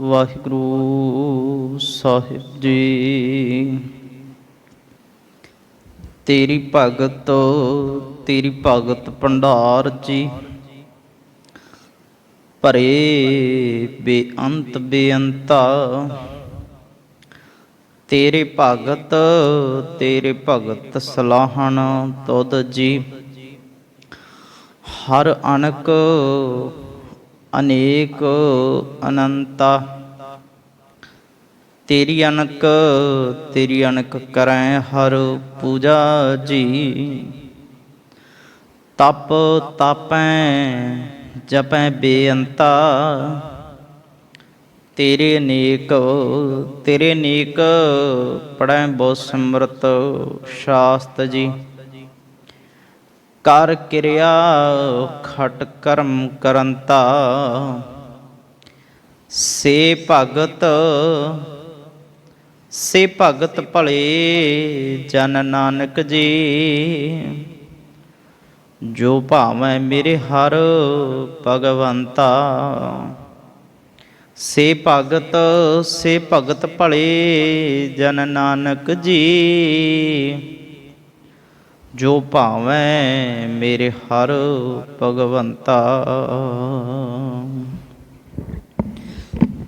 ਵਾਹਿਗੁਰੂ ਸਾਹਿਬ ਜੀ। ਤੇਰੀ ਭਗਤ ਤੇਰੀ ਭਗਤ ਭੰਡਾਰ ਜੀ। ਭਰੇ ਬੇਅੰਤ ਬੇਅੰਤਾ। ਤੇਰੇ ਭਗਤ ਤੇਰੇ ਭਗਤ ਸਲਾਹਣ ਤੁਧ ਜੀ। ਹਰ ਅਨਕ ਅਨੇਕ ਅਨੰਤਾ। ਤੇਰੀ ਅਨਕ ਤੇਰੀ ਅਨਕ ਕਰੈ ਹਰ ਪੂਜਾ ਜੀ। ਤਪ ਤਾਪੈ, ਜਪੈ ਬੇਅੰਤਾ। ਤੇਰੇ ਅਨੇਕ ਤੇਰੇ ਅਨੇਕ ਪੜੈ ਬਹੁ ਸਿਮਰਤ ਸ਼ਾਸਤ ਜੀ। ਕਰ ਕਿਰਿਆ ਖਟ ਕਰਮ ਕਰੰਤਾ। ਸੇ ਭਗਤ ਸੇ ਭਗਤ ਭਲੇ ਜਨ ਨਾਨਕ ਜੀ। ਜੋ ਭਾਵੇਂ ਮੇਰੇ ਹਰ ਭਗਵੰਤਾ। ਸੇ ਭਗਤ ਸੇ ਭਗਤ ਭਲੇ ਜਨ ਨਾਨਕ ਜੀ। ਜੋ ਭਾਵੈ ਮੇਰੇ ਹਰ ਭਗਵੰਤਾ।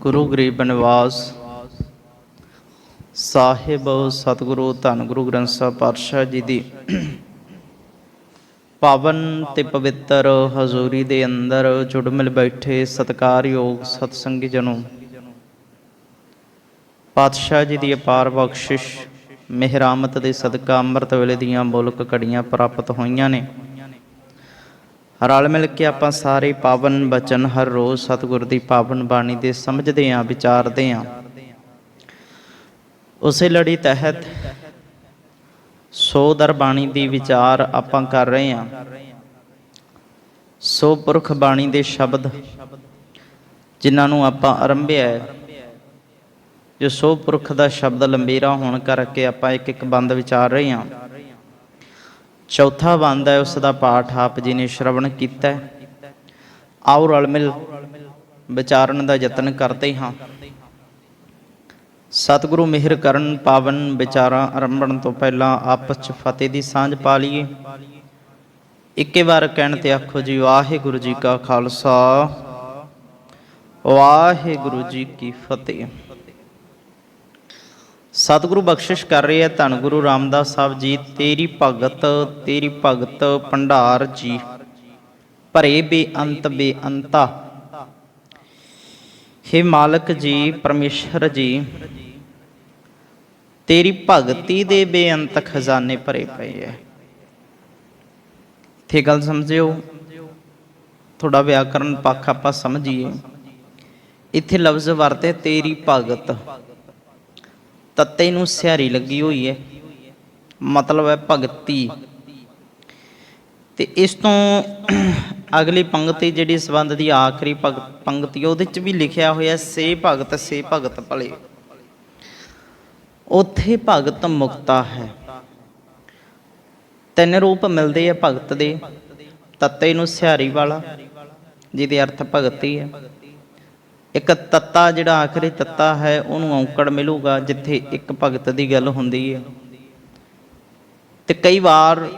ਗੁਰੂ ਗ੍ਰੀ ਬਨਵਾਸ ਸਾਹਿਬ, ਸਤਿਗੁਰੂ, ਧੰਨ ਗੁਰੂ ਗ੍ਰੰਥ ਸਾਹਿਬ ਪਾਤਸ਼ਾਹ ਜੀ ਦੀ ਪਾਵਨ ਤੇ ਪਵਿੱਤਰ ਹਜ਼ੂਰੀ ਦੇ ਅੰਦਰ ਜੁੜ ਮਿਲ ਬੈਠੇ ਸਤਿਕਾਰਯੋਗ ਸਤਸੰਗੀ ਜਨੋ। ਪਾਤਸ਼ਾਹ ਜੀ ਦੀ ਅਪਾਰ ਬਖਸ਼ਿਸ਼ ਮਿਹਰਾਮਤ ਦੇ ਸਦਕਾ ਅੰਮ੍ਰਿਤ ਵੇਲੇ ਦੀਆਂ ਬੋਲਕ ਘੜੀਆਂ ਪ੍ਰਾਪਤ ਹੋਈਆਂ ਨੇ। ਰਲ ਮਿਲ ਕੇ ਆਪਾਂ ਸਾਰੇ ਪਾਵਨ ਬਚਨ ਹਰ ਰੋਜ਼ ਸਤਿਗੁਰ ਦੀ ਪਾਵਨ ਬਾਣੀ ਦੇ ਸਮਝਦੇ ਆਂ ਵਿਚਾਰਦੇ ਆਂ ਉਸੇ ਲੜੀ ਤਹਿਤ ਸੋ ਦਰ ਬਾਣੀ ਦੀ ਵਿਚਾਰ ਆਪਾਂ ਕਰ ਰਹੇ ਆਂ ਸੋ ਪੁਰਖ ਬਾਣੀ ਦੇ ਸ਼ਬਦ ਜਿਨ੍ਹਾਂ ਨੂੰ ਆਪਾਂ ਆਰੰਭਿਆ ਹੈ ਜੋ ਸੋ ਪੁਰਖ ਦਾ ਸ਼ਬਦ ਲੰਬੀਰਾ ਹੋਣ ਕਰਕੇ ਆਪਾਂ ਇੱਕ ਇੱਕ ਬੰਦ ਵਿਚਾਰ ਰਹੇ ਹਾਂ। ਚੌਥਾ ਬੰਦ ਹੈ, ਉਸ ਦਾ ਪਾਠ ਆਪ ਜੀ ਨੇ ਸ਼ਰਵਣ ਕੀਤਾ ਆਓ ਰਲ ਮਿਲ ਵਿਚਾਰਨ ਦਾ ਯਤਨ ਕਰਦੇ ਹਾਂ। ਸਤਿਗੁਰੂ ਮਿਹਰ ਕਰਨ ਪਾਵਨ ਵਿਚਾਰਾਂ ਆਰੰਭਣ ਤੋਂ ਪਹਿਲਾਂ ਆਪਸ ਚ ਫਤਿਹ ਦੀ ਸਾਂਝ ਪਾ ਲਈਏ। ਇੱਕੇ ਵਾਰ ਕਹਿਣ ਤੇ ਆਖੋ ਜੀ, ਵਾਹਿਗੁਰੂ ਜੀ ਕਾ ਖਾਲਸਾ, ਵਾਹਿਗੁਰੂ ਜੀ ਕੀ ਫਤਿਹ। ਸਤਿਗੁਰੂ ਬਖਸ਼ਿਸ਼ ਕਰ ਰਹੇ ਹੈ ਧੰਨ ਗੁਰੂ ਰਾਮਦਾਸ ਸਾਹਿਬ ਜੀ, ਤੇਰੀ ਭਗਤ ਤੇਰੀ ਭਗਤ ਭੰਡਾਰ ਜੀ। ਭਰੇ ਬੇਅੰਤ ਬੇਅੰਤਾ। ਹੇ ਮਾਲਕ ਜੀ, ਪਰਮੇਸ਼ਰ ਜੀ, ਤੇਰੀ ਭਗਤੀ ਦੇ ਬੇਅੰਤ ਖਜ਼ਾਨੇ ਭਰੇ ਪਏ ਐ। ਤੇ ਗੱਲ ਸਮਝਿਓ ਥੋੜਾ ਵਿਆਕਰਨ ਪੱਖ ਆਪਾਂ ਸਮਝੀਏ। ਇੱਥੇ ਲਫ਼ਜ਼ ਵਰਤੇ ਤੇਰੀ ਭਗਤ। ਤੱਤੇ ਨੂੰ ਸਿਆਰੀ ਲੱਗੀ ਹੋਈ ਹੈ। ਮਤਲਬ ਹੈ ਭਗਤੀ। ਤੇ ਇਸ ਤੋਂ ਅਗਲੀ ਪੰਕਤੀ ਜਿਹੜੀ ਸੰਬੰਧ ਦੀ ਆਖਰੀ ਪੰਕਤੀ ਉਹਦੇ ਚ ਵੀ ਲਿਖਿਆ ਹੋਇਆ ਸੇ ਭਗਤ ਸੇ ਭਗਤ ਭਲੇ। ਉਥੇ ਭਗਤ ਮੁਕਤਾ ਹੈ। ਤਿੰਨ ਰੂਪ ਮਿਲਦੇ ਆ ਭਗਤ ਦੇ। ਤੱਤੇ ਨੂੰ ਸਿਹਾਰੀ ਵਾਲਾ, ਜਿਹਦੇ ਅਰਥ ਭਗਤੀ ਹੈ। ਇੱਕ ਤੱਤਾ ਜਿਹੜਾ ਆਖਰੀ ਤੱਤਾ ਹੈ, ਉਹਨੂੰ ਔਂਕੜ ਮਿਲੂਗਾ, ਜਿੱਥੇ ਇੱਕ ਭਗਤ ਦੀ ਗੱਲ ਹੁੰਦੀ ਹੈ। ਤੇ ਕਈ ਵਾਰ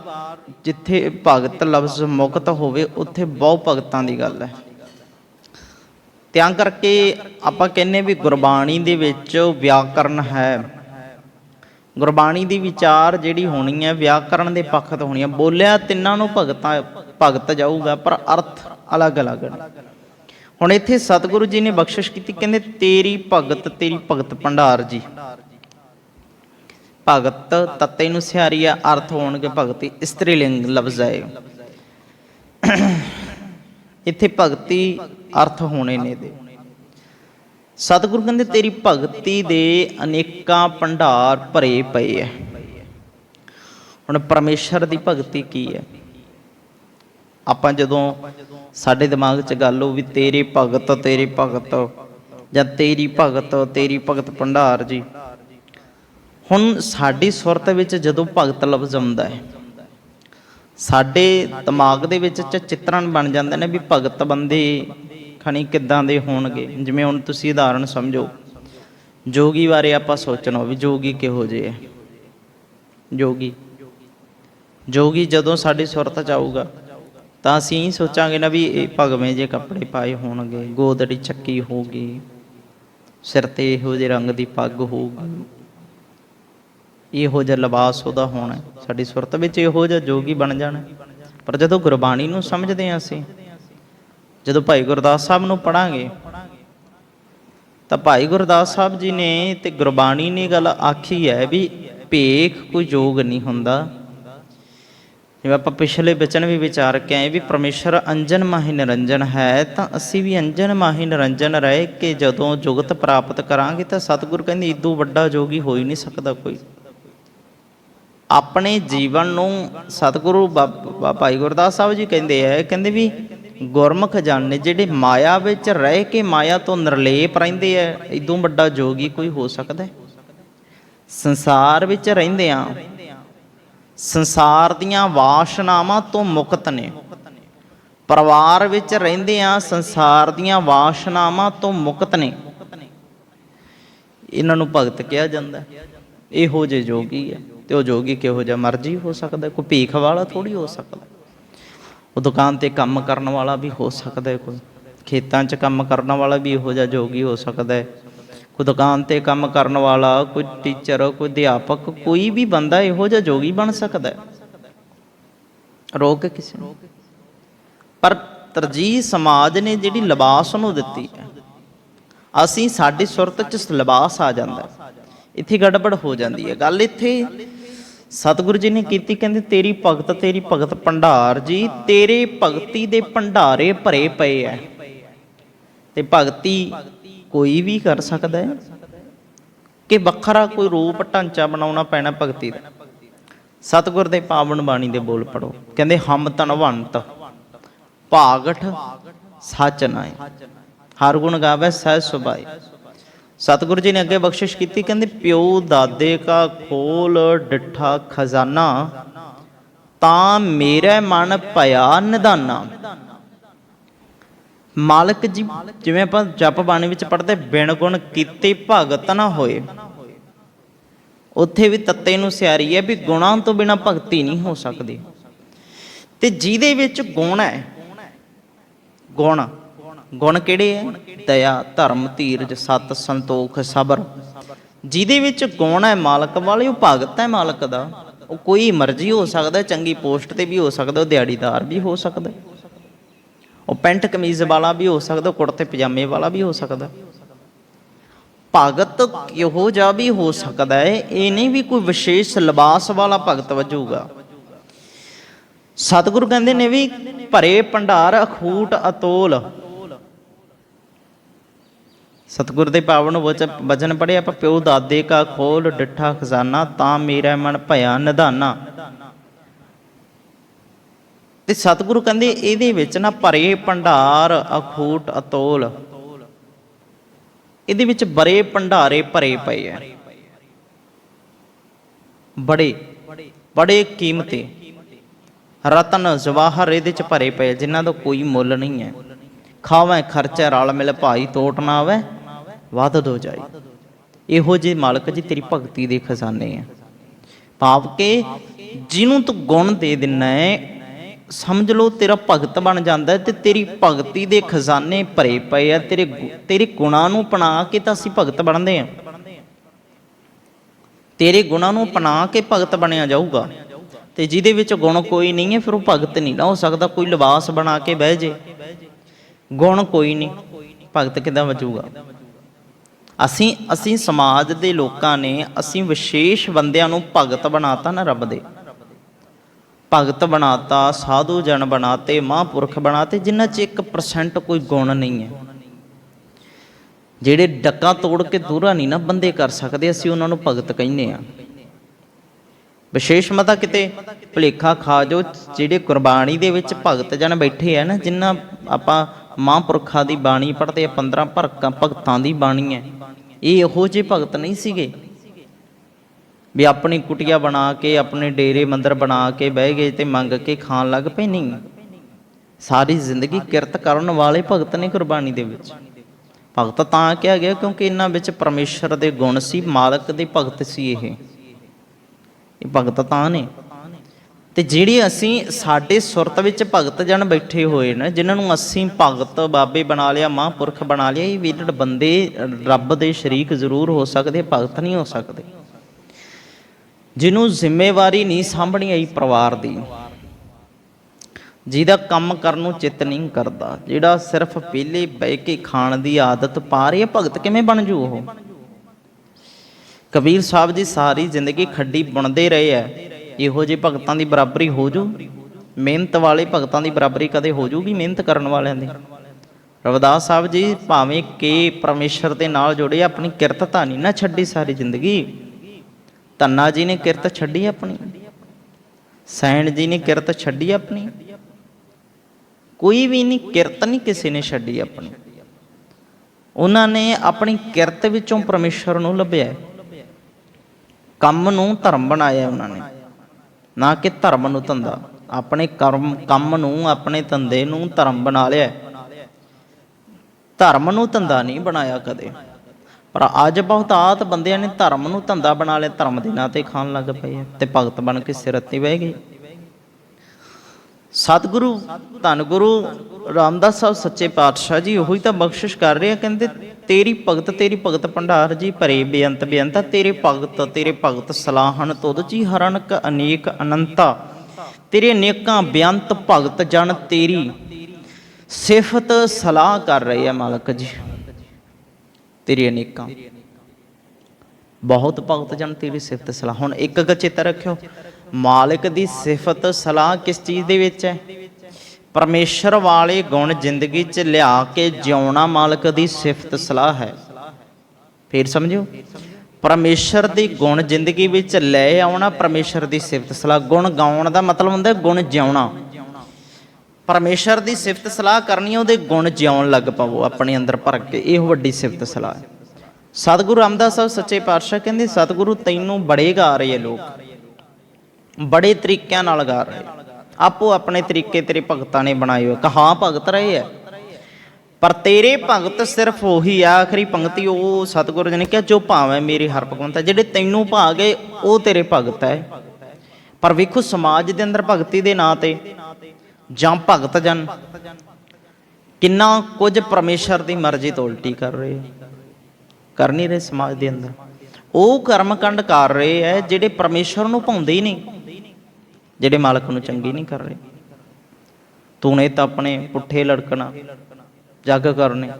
ਜਿੱਥੇ ਭਗਤ ਲਫ਼ਜ਼ ਮੁਕਤ ਹੋਵੇ, ਉੱਥੇ ਬਹੁ ਭਗਤਾਂ ਦੀ ਗੱਲ ਹੈ। ਤਿਆਂ ਕਰਕੇ ਆਪਾਂ ਕਹਿੰਨੇ ਵੀ ਗੁਰਬਾਣੀ ਦੇ ਵਿੱਚ ਵਿਆਕਰਨ ਹੈ। ਗੁਰਬਾਣੀ ਦੀ ਵਿਚਾਰ ਜਿਹੜੀ ਹੋਣੀ ਹੈ, ਵਿਆਕਰਨ ਦੇ ਪੱਖ ਤੋਂ ਹੋਣੀ ਹੈ। ਬੋਲਿਆ ਤਿੰਨਾਂ ਨੂੰ ਭਗਤਾਂ, ਭਗਤ ਜਾਊਗਾ, ਪਰ ਅਰਥ ਅਲੱਗ-ਅਲੱਗ ਨੇ। ਹੁਣ ਇੱਥੇ ਸਤਿਗੁਰੂ ਜੀ ਨੇ ਬਖਸ਼ਿਸ਼ ਕੀਤੀ, ਕਹਿੰਦੇ ਤੇਰੀ ਭਗਤ ਤੇਰੀ ਭਗਤ ਭੰਡਾਰ ਜੀ। ਭਗਤ ਤੱਤੇ ਨੂੰ ਸਿਹਾਰੀ ਆ, ਅਰਥ ਹੋਣਗੇ ਭਗਤੀ, ਇਸਤਰੀ ਲਿੰਗ ਲਫ਼ਜ਼ ਹੈ ਇੱਥੇ ਭਗਤੀ ਅਰਥ ਹੋਣੇ ਨੇ ਦੇ ਸਤਿਗੁਰੂ ਕਹਿੰਦੇ ਤੇਰੀ ਭਗਤੀ ਦੇ ਅਨੇਕਾਂ ਭੰਡਾਰ ਭਰੇ ਪਏ ਐ ਹੁਣ ਪਰਮੇਸ਼ਰ ਦੀ ਭਗਤੀ ਕੀ ਹੈ ਆਪਾਂ ਜਦੋਂ ਸਾਡੇ ਦਿਮਾਗ 'ਚ ਗੱਲ ਹੋ ਵੀ ਤੇਰੇ ਭਗਤ ਤੇਰੇ ਭਗਤ ਜਾਂ ਤੇਰੀ ਭਗਤ ਤੇਰੀ ਭਗਤ ਭੰਡਾਰ ਜੀ। ਹੁਣ ਸਾਡੀ ਸੁਰਤ ਵਿੱਚ ਜਦੋਂ ਭਗਤ ਲਫ਼ਜ਼ ਆਉਂਦਾ ਹੈ, ਸਾਡੇ ਦਿਮਾਗ ਦੇ ਵਿੱਚ ਚਿੱਤਰਣ ਬਣ ਜਾਂਦੇ ਨੇ ਵੀ ਭਗਤ ਬੰਦੇ ਖਣੀ ਕਿੱਦਾਂ ਦੇ ਹੋਣਗੇ। ਜਿਵੇਂ ਹੁਣ ਤੁਸੀਂ ਉਦਾਹਰਣ ਸਮਝੋ, ਜੋਗੀ ਬਾਰੇ ਆਪਾਂ ਸੋਚਣਾ ਵੀ ਜੋਗੀ ਕਿਹੋ ਜਿਹੇ ਹੈ ਜੋਗੀ ਜੋਗੀ ਜਦੋਂ ਸਾਡੀ ਸੁਰਤ ਚ ਆਊਗਾ ਤਾਂ ਅਸੀਂ ਸੋਚਾਂਗੇ ਨਾ ਵੀ ਇਹ ਭਗਵੇਂ ਜੇ ਕੱਪੜੇ ਪਾਏ ਹੋਣਗੇ, ਗੋਦੜੀ ਚੱਕੀ ਹੋਊਗੀ, ਸਿਰ ਤੇ ਇਹੋ ਜਿਹੇ ਰੰਗ ਦੀ ਪੱਗ ਹੋਊਗੀ। ਇਹੋ ਜਿਹਾ ਲਿਬਾਸ ਉਹਦਾ ਹੋਣਾ ਸਾਡੀ ਸੁਰਤ ਵਿੱਚ ਇਹੋ ਜਿਹਾ ਜੋਗੀ ਬਣ ਜਾਣਾ ਪਰ ਜਦੋਂ ਗੁਰਬਾਣੀ ਨੂੰ ਸਮਝਦੇ ਹਾਂ ਅਸੀਂ, ਜਦੋਂ ਭਾਈ ਗੁਰਦਾਸ ਸਾਹਿਬ ਨੂੰ ਪੜਾਂਗੇ ਤਾਂ ਭਾਈ ਗੁਰਦਾਸ ਸਾਹਿਬ ਜੀ ਨੇ ਤੇ ਗੁਰਬਾਣੀ ਨੇ ਗੱਲ ਆਖੀ ਹੈ ਵੀ ਭੇਖ ਕੋਈ ਜੋਗ ਨਹੀਂ ਹੁੰਦਾ। ਜਿਵੇਂ ਆਪਾਂ ਪਿਛਲੇ ਬਚਨ ਵੀ ਵਿਚਾਰ ਕੇ ਆਏ ਵੀ ਪਰਮੇਸ਼ਰ ਅੰਜਨ ਮਾਹੀ ਨਿਰੰਜਨ ਹੈ, ਤਾਂ ਅਸੀਂ ਵੀ ਅੰਜਨ ਮਾਹੀ ਨਿਰੰਜਨ ਰਹਿ ਕੇ ਜਦੋਂ ਜੁਗਤ ਪ੍ਰਾਪਤ ਕਰਾਂਗੇ ਤਾਂ ਸਤਿਗੁਰ ਕਹਿੰਦੇ ਇਦੋਂ ਵੱਡਾ ਜੋਗੀ ਹੋ ਹੀ ਨਹੀਂ ਸਕਦਾ ਕੋਈ। ਆਪਣੇ ਜੀਵਨ ਨੂੰ ਸਤਿਗੁਰੂ ਬਾਬ- ਭਾਈ ਗੁਰਦਾਸ ਸਾਹਿਬ ਜੀ ਕਹਿੰਦੇ ਆ ਕਹਿੰਦੇ ਵੀ ਗੁਰਮੁਖ ਜਾਣੇ ਜਿਹੜੇ ਮਾਇਆ ਵਿੱਚ ਰਹਿ ਕੇ ਮਾਇਆ ਤੋਂ ਨਿਰਲੇਪ ਰਹਿੰਦੇ ਆ ਇਦੋਂ ਵੱਡਾ ਜੋਗੀ ਕੋਈ ਹੋ ਸਕਦਾ ਸੰਸਾਰ ਵਿੱਚ ਰਹਿੰਦੇ ਆ ਸੰਸਾਰ ਦੀਆਂ ਵਾਸ਼ਨਾਵਾਂ ਤੋਂ ਮੁਕਤ ਨੇ। ਪਰਿਵਾਰ ਵਿੱਚ ਰਹਿੰਦੇ ਆ ਸੰਸਾਰ ਦੀਆਂ ਵਾਸ਼ਨਾਵਾਂ ਤੋਂ ਮੁਕਤ ਨੇ। ਇਹਨਾਂ ਨੂੰ ਭਗਤ ਕਿਹਾ ਜਾਂਦਾ ਇਹੋ ਜਿਹੇ ਜੋਗੀ ਹੈ ਤੇ ਉਹ ਜੋਗੀ ਕਿਹੋ ਜਿਹਾ ਮਰਜ਼ੀ ਹੋ ਸਕਦਾ ਕੋਈ ਭੀਖ ਵਾਲਾ ਥੋੜੀ ਹੋ ਸਕਦਾ ਉਹ ਦੁਕਾਨ ਤੇ ਕੰਮ ਕਰਨ ਵਾਲਾ ਵੀ ਹੋ ਸਕਦਾ ਕੋਈ ਖੇਤਾਂ 'ਚ ਕੰਮ ਕਰਨ ਵਾਲਾ ਵੀ ਇਹੋ ਜਿਹਾ ਜੋਗੀ ਹੋ ਸਕਦਾ ਹੈ। ਕੋਈ ਦੁਕਾਨ ਤੇ ਕੰਮ ਕਰਨ ਵਾਲਾ, ਕੋਈ ਟੀਚਰ ਕੋਈ ਅਧਿਆਪਕ, ਕੋਈ ਵੀ ਬੰਦਾ ਇਹੋ ਜਿਹਾ ਜੋਗੀ ਬਣ ਸਕਦਾ ਹੈ। ਰੋਕ ਕਿਸੇ ਨੂੰ। ਪਰ ਤਰਜੀਹ ਸਮਾਜ ਨੇ ਜਿਹੜੀ ਲਿਬਾਸ ਨੂੰ ਦਿੱਤੀ ਹੈ। ਅਸੀਂ ਸਾਡੀ ਸੁਰਤ 'ਚ ਲਿਬਾਸ ਆ ਜਾਂਦਾ ਹੈ। ਇੱਥੇ ਗੜਬੜ ਹੋ ਜਾਂਦੀ ਹੈ। ਗੱਲ ਇੱਥੇ ਸਤਿਗੁਰੂ ਜੀ ਨੇ ਕੀਤੀ, ਕਹਿੰਦੇ ਤੇਰੀ ਭਗਤ ਤੇਰੀ ਭਗਤ ਭੰਡਾਰ ਜੀ, ਤੇਰੇ ਭਗਤੀ ਦੇ ਭੰਡਾਰੇ ਭਰੇ ਪਏ ਐ ਤੇ ਭਗਤੀ ਕੋਈ ਵੀ ਕਰ ਸਕਦਾ ਹੈ? ਕਿ ਵੱਖਰਾ ਕੋਈ ਰੂਪ ਢਾਂਚਾ ਬਣਾਉਣਾ ਪੈਣਾ ਭਗਤੀ ਦਾ? ਸਤਿਗੁਰ ਦੇ ਪਾਵਨ ਬਾਣੀ ਦੇ ਬੋਲ ਪੜੋ ਕਹਿੰਦੇ, ਹਮ ਤਨਵੰਤ ਭਾਗਠ ਸੱਚ ਨਾਏ ਹਰ ਗੁਣ ਗਾਵੇ ਸਹਿ ਸੁਭਾਈ। ਸਤਿਗੁਰੂ ਜੀ ਨੇ ਅੱਗੇ ਬਖਸ਼ਿਸ਼ ਕੀਤੀ, ਕਹਿੰਦੇ, ਪਿਓ ਦਾਦੇ ਕਾ ਖੋਲ ਡਿਠਾ ਖਜ਼ਾਨਾ, ਤਾਂ ਮੇਰਾ ਮਨ ਭਇਆ ਨਿਦਾਨਾ ਮਾਲਕ ਜੀ, ਜਿਵੇਂ ਆਪਾਂ ਜਪ ਬਾਣੀ ਵਿੱਚ ਪੜ੍ਹਦੇ, ਬਿਨ ਗੁਣ ਕੀਤੇ ਭਗਤ ਨਾ ਹੋਏ। ਉੱਥੇ ਵੀ ਤੱਤੇ ਨੂੰ ਸਿਆਰੀ ਹੈ ਵੀ ਗੁਣਾਂ ਤੋਂ ਬਿਨਾ ਭਗਤੀ ਨਹੀਂ ਹੋ ਸਕਦੀ। ਤੇ ਜਿਹਦੇ ਵਿੱਚ ਗੁਣ ਹੈ, ਗੁਣ ਗੁਣ ਕਿਹੜੇ ਹੈ? ਦਇਆ, ਧਰਮ, ਧੀਰਜ, ਸਤ ਸੰਤੋਖ, ਸਬਰ। ਜਿਹਦੇ ਵਿੱਚ ਗੁਣ ਹੈ ਮਾਲਕ ਵਾਲੇ, ਉਹ ਭਗਤ ਹੈ ਮਾਲਕ ਦਾ। ਉਹ ਕੋਈ ਮਰਜ਼ੀ ਹੋ ਸਕਦਾ, ਚੰਗੀ ਪੋਸਟ ਤੇ ਵੀ ਹੋ ਸਕਦਾ, ਉਹ ਦਿਹਾੜੀਦਾਰ ਵੀ ਹੋ ਸਕਦਾ। ਉਹ ਪੈਂਟ ਕਮੀਜ਼ ਵਾਲਾ ਵੀ ਹੋ ਸਕਦਾ, ਕੁੜਤੇ ਪਜਾਮੇ ਵਾਲਾ ਵੀ ਹੋ ਸਕਦਾ। ਭਗਤ ਕਿਹੋ ਜਿਹਾ ਵੀ ਹੋ ਸਕਦਾ ਹੈ, ਇਹ ਨਹੀਂ ਵੀ ਕੋਈ ਵਿਸ਼ੇਸ਼ ਲਿਬਾਸ ਵਾਲਾ ਭਗਤ ਵਜੂਗਾ। ਸਤਿਗੁਰੂ ਕਹਿੰਦੇ ਨੇ ਵੀ ਭਰੇ ਭੰਡਾਰ, ਅਖੂਟ, ਅਤੋਲ। ਸਤਿਗੁਰ ਦੇ ਪਾਵਨ ਵਚ- ਵਚਨ ਪੜ੍ਹੇ ਆਪਾਂ, ਪਿਓ ਦਾਦੇ ਕਾ ਖੋਲ, ਡਿੱਠਾ ਖਜ਼ਾਨਾ, ਤਾਂ ਮੇਰਾ ਮਨ ਭਇਆ ਨਿਧਾਨਾ। ਤੇ ਸਤਿਗੁਰੂ ਕਹਿੰਦੇ ਇਹਦੇ ਵਿੱਚ ਨਾ ਭਰੇ ਭੰਡਾਰ, ਅਖੂਟ, ਅਤੋਲ। ਇਹਦੇ ਵਿੱਚ ਬੜੇ ਭੰਡਾਰੇ ਭਰੇ ਪਏ ਐ। ਬੜੇ ਬੜੇ ਕੀਮਤੀ। ਰਤਨ ਜਵਾਹਰ ਇਹਦੇ ਚ ਭਰੇ ਪਏ ਜਿਨ੍ਹਾਂ ਦਾ ਕੋਈ ਮੁੱਲ ਨਹੀਂ ਹੈ ਖਾਵੇਂ ਖਰਚਾ ਰਲ ਮਿਲ ਭਾਈ ਤੋਟ ਨਾ ਆਵੇ, ਵੱਧ ਦੋ ਜਾਈ। ਇਹੋ ਜਿਹੇ ਮਾਲਕ ਜੀ ਤੇਰੀ ਭਗਤੀ ਦੇ ਖਜ਼ਾਨੇ ਆ ਭਾਵ ਕਿ ਜਿਹਨੂੰ ਤੂੰ ਗੁਣ ਦੇ ਦਿੰਨਾ ਹੈ ਸਮਝ ਲਓ, ਤੇਰਾ ਭਗਤ ਬਣ ਜਾਂਦਾ ਤੇ ਤੇਰੀ ਭਗਤੀ ਦੇ ਖਜ਼ਾਨੇ ਭਰੇ ਪਏ ਆ। ਤੇਰੇ ਤੇਰੇ ਗੁਣਾਂ ਨੂੰ ਪਣਾ ਕੇ ਤਾਂ ਅਸੀਂ ਭਗਤ ਬਣਦੇ ਆ ਤੇਰੇ ਗੁਣਾਂ ਨੂੰ ਪਣਾ ਕੇ ਭਗਤ ਬਣਿਆ ਜਾਊਗਾ। ਤੇ ਜਿਹਦੇ ਵਿੱਚ ਗੁਣ ਕੋਈ ਨਹੀਂ ਹੈ, ਫਿਰ ਉਹ ਭਗਤ ਨਹੀਂ ਨਾ ਹੋ ਸਕਦਾ। ਕੋਈ ਲਿਬਾਸ ਬਣਾ ਕੇ ਬਹਿ ਜੇ। ਗੁਣ ਕੋਈ ਨਹੀਂ। ਭਗਤ ਕਿਦਾਂ ਬਚੂਗਾ? ਅਸੀਂ ਅਸੀਂ ਸਮਾਜ ਦੇ ਲੋਕਾਂ ਨੇ, ਅਸੀਂ ਵਿਸ਼ੇਸ਼ ਬੰਦਿਆਂ ਨੂੰ ਭਗਤ ਬਣਾਤਾ ਨਾ ਰੱਬ ਦੇ। ਭਗਤ ਬਣਾਤਾ, ਸਾਧੂ ਜਨ ਬਣਾਤੇ, ਮਹਾਂਪੁਰਖ ਬਣਾਤੇ, ਜਿਨ੍ਹਾਂ 'ਚ 1% ਕੋਈ ਗੁਣ ਨਹੀਂ ਹੈ। ਜਿਹੜੇ ਡੱਕਾ ਤੋੜ ਕੇ ਦੂਰਾ ਨਹੀਂ ਨਾ ਬੰਦੇ ਕਰ ਸਕਦੇ, ਅਸੀਂ ਉਹਨਾਂ ਨੂੰ ਭਗਤ ਕਹਿੰਦੇ ਆ ਵਿਸ਼ੇਸ਼ ਮਤਾ ਕਿਤੇ ਭੁਲੇਖਾ ਖਾ ਜੋ ਜਿਹੜੇ ਕੁਰਬਾਨੀ ਦੇ ਵਿੱਚ ਭਗਤ ਜਨ ਬੈਠੇ ਆ ਨਾ, ਜਿਨ੍ਹਾਂ ਆਪਾਂ ਮਹਾਂਪੁਰਖਾਂ ਦੀ ਬਾਣੀ ਪੜ੍ਹਦੇ ਆ 15 ਭਰਕਾਂ ਭਗਤਾਂ ਦੀ ਬਾਣੀ ਹੈ, ਇਹ ਇਹੋ ਜਿਹੇ ਭਗਤ ਨਹੀਂ ਸੀਗੇ। ਵੀ ਆਪਣੀ ਕੁਟੀਆ ਬਣਾ ਕੇ, ਆਪਣੇ ਡੇਰੇ ਮੰਦਰ ਬਣਾ ਕੇ ਬਹਿ ਗਏ ਤੇ ਮੰਗ ਕੇ ਖਾਣ ਲੱਗ ਪਏ? ਨਹੀਂ। ਸਾਰੀ ਜ਼ਿੰਦਗੀ ਕਿਰਤ ਕਰਨ ਵਾਲੇ ਭਗਤ ਨੇ ਗੁਰਬਾਣੀ ਦੇ ਵਿੱਚ। ਭਗਤ ਤਾਂ ਕਿਹਾ ਗਿਆ ਕਿਉਂਕਿ ਇਹਨਾਂ ਵਿੱਚ ਪਰਮੇਸ਼ਰ ਦੇ ਗੁਣ ਸੀ, ਮਾਲਕ ਦੇ ਭਗਤ ਸੀ ਇਹ। ਇਹ ਭਗਤ ਤਾਂ ਨੇ। ਤੇ ਜਿਹੜੇ ਅਸੀਂ ਸਾਡੇ ਸੁਰਤ ਵਿੱਚ ਭਗਤ ਜਨ ਬੈਠੇ ਹੋਏ ਨੇ, ਜਿਨ੍ਹਾਂ ਨੂੰ ਅਸੀਂ ਭਗਤ ਬਾਬੇ ਬਣਾ ਲਿਆ, ਮਹਾਂਪੁਰਖ ਬਣਾ ਲਿਆ, ਇਹ ਵੀਰੜ ਬੰਦੇ ਰੱਬ ਦੇ ਸ਼ਰੀਕ ਜ਼ਰੂਰ ਹੋ ਸਕਦੇ, ਭਗਤ ਨਹੀਂ ਹੋ ਸਕਦੇ। ਜਿਹਨੂੰ ਜ਼ਿੰਮੇਵਾਰੀ ਨਹੀਂ ਸਾਂਭਣੀ ਆਈ ਪਰਿਵਾਰ ਦੀ। ਜਿਹਦਾ ਕੰਮ ਕਰਨ ਨੂੰ ਚਿੱਤ ਨਹੀਂ ਕਰਦਾ, ਜਿਹੜਾ ਸਿਰਫ ਵਿਹਲੇ ਬਹਿ ਕੇ ਖਾਣ ਦੀ ਆਦਤ ਪਾ ਰਿਹਾ ਭਗਤ ਕਿਵੇਂ ਬਣ ਜੂ ਉਹ? ਕਬੀਰ ਸਾਹਿਬ ਜੀ ਸਾਰੀ ਜ਼ਿੰਦਗੀ ਖੱਡੀ ਬੁਣਦੇ ਰਹੇ ਐ ਇਹੋ ਜਿਹੇ ਭਗਤਾਂ ਦੀ ਬਰਾਬਰੀ ਹੋ ਜੂ? ਮਿਹਨਤ ਵਾਲੇ ਭਗਤਾਂ ਦੀ ਬਰਾਬਰੀ ਕਦੇ ਹੋ ਜੂਗੀ ਮਿਹਨਤ ਕਰਨ ਵਾਲਿਆਂ ਦੀ? ਰਵਿਦਾਸ ਸਾਹਿਬ ਜੀ ਭਾਵੇਂ ਕਿ ਪਰਮੇਸ਼ਰ ਦੇ ਨਾਲ ਜੁੜੇ ਆਪਣੀ ਕਿਰਤ ਤਾਂ ਨਹੀਂ ਨਾ ਛੱਡੀ ਸਾਰੀ ਜ਼ਿੰਦਗੀ। ਧੰਨਾ ਜੀ ਨੇ ਕਿਰਤ ਛੱਡੀ ਆਪਣੀ, ਸੈਣ ਜੀ ਨੇ ਕਿਰਤ ਛੱਡੀ ਆਪਣੀ, ਕੋਈ ਵੀ ਨਹੀਂ, ਕਿਰਤ ਨਹੀਂ ਕਿਸੇ ਨੇ ਛੱਡੀ ਆਪਣੀ। ਉਹਨਾਂ ਨੇ ਆਪਣੀ ਕਿਰਤ ਵਿੱਚੋਂ ਪਰਮੇਸ਼ਰ ਨੂੰ ਲੱਭਿਆ। ਕੰਮ ਨੂੰ ਧਰਮ ਬਣਾਇਆ ਉਹਨਾਂ ਨੇ। ਨਾ ਕਿ ਧਰਮ ਨੂੰ ਧੰਦਾ। ਆਪਣੇ ਕਰਮ, ਕੰਮ ਨੂੰ, ਆਪਣੇ ਧੰਦੇ ਨੂੰ ਧਰਮ ਬਣਾ ਲਿਆ। ਧਰਮ ਨੂੰ ਧੰਦਾ ਨਹੀਂ ਬਣਾਇਆ ਕਦੇ। ਪਰ ਅੱਜ ਬਹੁਤਾਤ ਬੰਦਿਆਂ ਨੇ ਧਰਮ ਨੂੰ ਧੰਦਾ ਬਣਾ ਲਿਆ, ਧਰਮ ਦੇ ਨਾਂ ਤੇ ਖਾਣ ਲੱਗ ਪਏ ਆ ਤੇ ਭਗਤ ਬਣ ਕੇ ਸਿਰ ਉੱਤੇ ਬਹਿ ਗਏ। ਸਤਿਗੁਰੂ ਧੰਨ ਗੁਰੂ ਰਾਮਦਾਸ ਸਾਹਿਬ ਸੱਚੇ ਪਾਤਸ਼ਾਹ ਜੀ, ਉਹੀ ਤਾਂ ਬਖਸ਼ਿਸ਼ ਕਰ ਰਹੇ ਆ, ਕਹਿੰਦੇ ਤੇਰੀ ਭਗਤ ਤੇਰੀ ਭਗਤ ਭੰਡਾਰ ਜੀ, ਭਰੇ ਬੇਅੰਤ ਬੇਅੰਤਾ, ਤੇਰੇ ਭਗਤ ਤੇਰੇ ਭਗਤ ਸਲਾਹਣ ਤੁਧ ਜੀ ਹਰਨਕ ਅਨੇਕ ਅਨੰਤਾ, ਤੇਰੇ ਅਨੇਕਾਂ ਬੇਅੰਤ ਭਗਤ ਜਨ ਤੇਰੀ ਸਿਫਤ ਸਲਾਹ ਕਰ ਰਹੇ ਆ ਮਾਲਕ ਜੀ। ਤੇਰੀ ਅਨੇਕਾਂ ਬਹੁਤ ਭਗਤ ਜਨ ਤੇਰੀ ਸਿਫਤ ਸਲਾਹ। ਹੁਣ ਇੱਕ ਗ ਚੇਤਾ ਰੱਖਿਓ। ਮਾਲਕ ਦੀ ਸਿਫਤ ਸਲਾਹ ਕਿਸ ਚੀਜ਼ ਦੇ ਵਿੱਚ ਹੈ? ਪਰਮੇਸ਼ਰ ਵਾਲੇ ਗੁਣ ਜ਼ਿੰਦਗੀ 'ਚ ਲਿਆ ਕੇ ਜਿਉਣਾ ਮਾਲਕ ਦੀ ਸਿਫਤ ਸਲਾਹ ਹੈ। ਫੇਰ ਸਮਝਿਓ? ਪਰਮੇਸ਼ਰ ਦੀ ਗੁਣ ਜ਼ਿੰਦਗੀ ਵਿੱਚ ਲੈ ਆਉਣਾ ਪਰਮੇਸ਼ਰ ਦੀ ਸਿਫਤ ਸਲਾਹ। ਗੁਣ ਗਾਉਣ ਦਾ ਮਤਲਬ ਹੁੰਦਾ ਗੁਣ ਜਿਉਣਾ। ਪਰਮੇਸ਼ਰ ਦੀ ਸਿਫਤ ਸਲਾਹ ਕਰਨੀ ਉਹਦੇ ਗੁਣ ਜਿਉਣ ਲੱਗ ਪਵੋ, ਆਪਣੇ ਅੰਦਰ ਭਰ ਕੇ। ਇਹ ਵੱਡੀ ਸਿਫਤ ਸਲਾਹ ਹੈ। ਸਤਿਗੁਰੂ ਰਾਮਦਾਸ ਸਾਹਿਬ ਸੱਚੇ ਪਾਤਸ਼ਾਹ ਕਹਿੰਦੇ, ਸਤਿਗੁਰੂ ਤੈਨੂੰ ਬੜੇ ਗਾ ਰਹੇ ਲੋਕ। ਬੜੇ ਤਰੀਕਿਆਂ ਨਾਲ ਗਾ ਰਹੇ। ਆਪੋ ਆਪਣੇ ਤਰੀਕੇ ਤੇਰੇ ਭਗਤਾਂ ਨੇ ਬਣਾਏ ਹੋਏ। ਕਹਾ ਭਗਤ ਰਹੇ ਆ। ਪਰ ਤੇਰੇ ਭਗਤ ਸਿਰਫ ਉਹੀ ਆ, ਆਖਰੀ ਪੰਕਤੀ ਉਹ ਸਤਿਗੁਰੂ ਜੀ ਨੇ ਕਿਹਾ, ਜੋ ਭਾਵੇਂ ਮੇਰੇ ਹਰ ਭਗਵੰਤ ਹੈ, ਜਿਹੜੇ ਤੈਨੂੰ ਭਾ ਗਏ ਉਹ ਤੇਰੇ ਭਗਤ ਹੈ। ਪਰ ਵੇਖੋ, ਸਮਾਜ ਦੇ ਅੰਦਰ ਭਗਤੀ ਦੇ ਨਾਂ ਤੇ ਜਾਂ ਭਗਤ ਜਨ? ਕਿੰਨਾ ਕੁਝ ਪਰਮੇਸ਼ਰ ਦੀ ਮਰਜ਼ੀ ਤੋਂ ਉਲਟੀ ਕਰ ਰਹੇ ਕਰ ਨਹੀਂ ਰਹੇ ਸਮਾਜ ਦੇ ਅੰਦਰ। ਉਹ ਕਰਮਕਾਂਡ ਕਰ ਰਹੇ ਐ ਜਿਹੜੇ ਪਰਮੇਸ਼ਰ ਨੂੰ ਭਾਉਂਦੇ ਹੀ ਨਹੀਂ, ਜਿਹੜੇ ਮਾਲਕ ਨੂੰ ਚੰਗੀ ਨਹੀਂ ਕਰ ਰਹੇ। ਤੂਨੇ ਤਾਂ ਆਪਣੇ ਪੁੱਠੇ ਲੜਕਣਾ, ਜੱਗ ਕਰਨੇ।